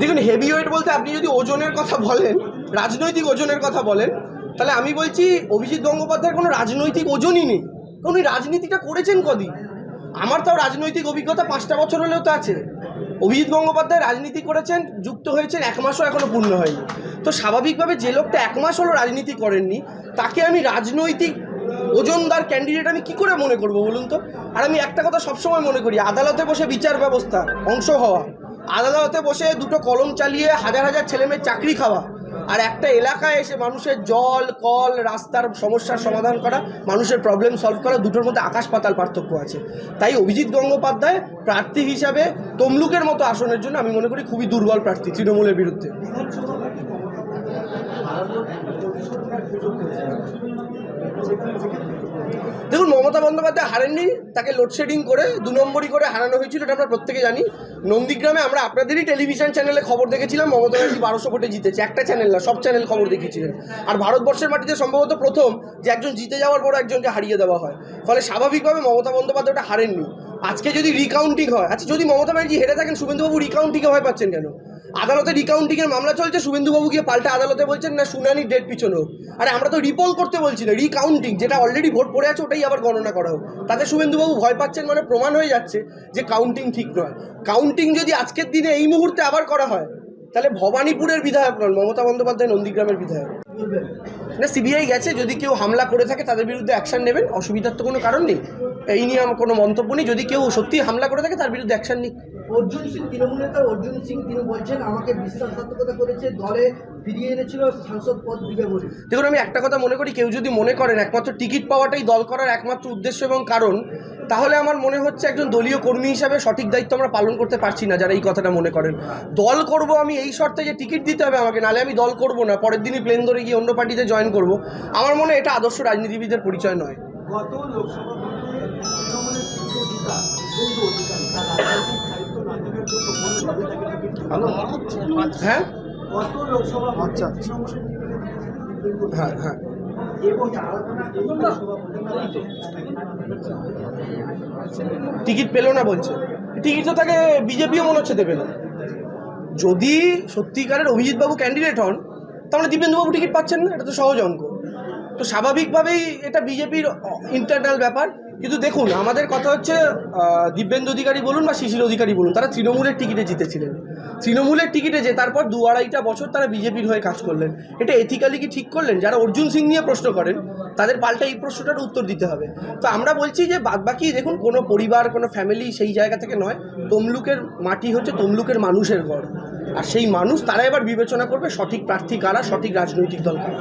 দেখুন heavy weight বলতে আপনি যদি ওজনের কথা বলেন, রাজনৈতিক ওজনের কথা বলেন, তাহলে আমি বলছি অভিজিৎ গঙ্গোপাধ্যায়ের কোনো রাজনৈতিক ওজনই নেই। উনি রাজনীতিটা করেছেন কদিন। আমার তাও রাজনৈতিক অভিজ্ঞতা পাঁচটা বছর হলেও তো আছে। অভিজিৎ গঙ্গোপাধ্যায় রাজনীতি করেছেন, যুক্ত হয়েছেন, এক মাসও এখনও পূর্ণ হয়নি। তো স্বাভাবিকভাবে যে লোকটা এক মাস হলো রাজনীতি করেননি, তাকে আমি রাজনৈতিক ওজনদার ক্যান্ডিডেট আমি কি করে মনে করব বলুন তো? আর আমি একটা কথা সবসময় মনে করি আদালতে বসে বিচার ব্যবস্থা অংশ হওয়া। আদালতে বসে দুটো কলম চালিয়ে হাজার হাজার ছেলেমেয়ের চাকরি খাওয়া। আর একটা এলাকায় এসে মানুষের জল কল রাস্তার সমস্যার সমাধান করা মানুষের প্রবলেম সলভ করা দুটোর মধ্যে আকাশ পাতাল পার্থক্য আছে। তাই অভিজিৎ গঙ্গোপাধ্যায় প্রার্থী হিসাবে তমলুকের মতো আসনের জন্য আমি মনে করি খুবই দুর্বল প্রার্থী তৃণমূলের বিরুদ্ধে। মমতা বন্দ্যোপাধ্যায় হারেননি, তাকে লোডশেডিং করে দু নম্বরই করে হারানো হয়েছিল, এটা আমরা প্রত্যেকে জানি। নন্দীগ্রামে আমরা আপনাদেরই টেলিভিশন চ্যানেলে খবর দেখেছিলাম, মমতা ব্যানার্জি বারোশো ভোটে জিতেছে, একটা চ্যানেল না, সব চ্যানেল খবর দেখিয়েছিলেন। আর ভারতবর্ষের মাটিতে সম্ভবত প্রথম যে একজন জিতে যাওয়ার পর একজনকে হারিয়ে দেওয়া হয়। ফলে স্বাভাবিকভাবে মমতা বন্দ্যোপাধ্যায় ওটা হারেননি। আজকে যদি রিকাউন্টিং হয় আচ্ছা যদি মমতা ব্যানার্জি হেরে থাকেন, শুভেন্দুবাবু রিকাউন্টিংয়ে ভয় পাচ্ছেন কেন? আদালতে রিকাউন্টিংয়ের মামলা চলছে, শুভেন্দুবাবু গিয়ে পাল্টা আদালতে বলছেন, না, শুনানি ডেট পিছনে হোক। আরে, আমরা তো রিপোল করতে বলছি না রিকাউন্টিং যেটা অলরেডি ভোট পড়ে আছে, ওটাই আবার গণনা করা হোক। তাতে শুভেন্দুবাবু ভয় পাচ্ছেন মানে প্রমাণ হয়ে যাচ্ছে যে কাউন্টিং ঠিক নয়। কাউন্টিং যদি আজকের দিনে এই মুহূর্তে আবার করা হয়, তাহলে ভবানীপুরের বিধায়ক নন, মমতা বন্দ্যোপাধ্যায় নন্দীগ্রামের বিধায়ক। না সিবিআই গেছে, যদি কেউ হামলা করে থাকে, তাদের বিরুদ্ধে অ্যাকশন নেবেন, অসুবিধার তো কোনো কারণ নেই। এই নিয়ে আমার কোনো মন্তব্য নেই। যদি কেউ সত্যি হামলা করে থাকে, তার বিরুদ্ধে অ্যাকশন নিক। অর্জুন সিং তৃণমূল নেতা অর্জুন সিং তিনি বলছেন আমাকে বিশ্বাসঘাতকতা করেছে দলে ফিরিয়ে এনেছিল সাংসদ পদ দিবে বলে। দেখুন আমি একটা কথা মনে করি কেউ যদি মনে করেন একমাত্র টিকিট পাওয়াটাই দল করার একমাত্র উদ্দেশ্য এবং কারণ তাহলে আমার মনে হচ্ছে একজন দলীয় কর্মী হিসাবে সঠিক দায়িত্ব আমরা পালন করতে পারছি না যারা এই কথাটা মনে করেন। দল করব আমি এই শর্তে যে টিকিট দিতে হবে আমাকে নালে আমি দল করব না পরের দিনই প্লেন ধরে গিয়ে অন্য পার্টিতে জয়েন করব। আমার মনে এটা আদর্শ রাজনীতিবিদের পরিচয় নয়। গত লোকসভা দিতে হ্যাঁ? গত আচ্ছা। হ্যাঁ হ্যাঁ। টিকিট পেল না বলছে। টিকিট তো তাকে বিজেপিও মনে হচ্ছে দেবে না। যদি সত্যিকারের অভিজিৎবাবু ক্যান্ডিডেট হন তাহলে দীপেন্দুবাবু টিকিট পাচ্ছেন না এটা তো সহজ অঙ্ক। তো স্বাভাবিকভাবেই এটা বিজেপির ইন্টারনাল ব্যাপার। কিন্তু দেখুন, আমাদের কথা হচ্ছে দিব্যেন্দু অধিকারী বলুন বা শিশির অধিকারী বলুন, তারা তৃণমূলের টিকিটে জিতেছিলেন। তৃণমূলের টিকিটে যে তারপর দু আড়াইটা বছর তারা বিজেপির হয়ে কাজ করলেন। এটা এথিক্যালি কি ঠিক করলেন? যারা অর্জুন সিং নিয়ে প্রশ্ন করেন, তাদের পাল্টা এই প্রশ্নটার উত্তর দিতে হবে। তো আমরা বলছি যে, বাদবাকি দেখুন, কোনো পরিবার, কোনো ফ্যামিলি সেই জায়গা থেকে নয়, তমলুকের মাটি হচ্ছে তমলুকের মানুষের ঘর। আর সেই মানুষ তারা এবার বিবেচনা করবে সঠিক প্রার্থী কারা, সঠিক রাজনৈতিক দল কারা।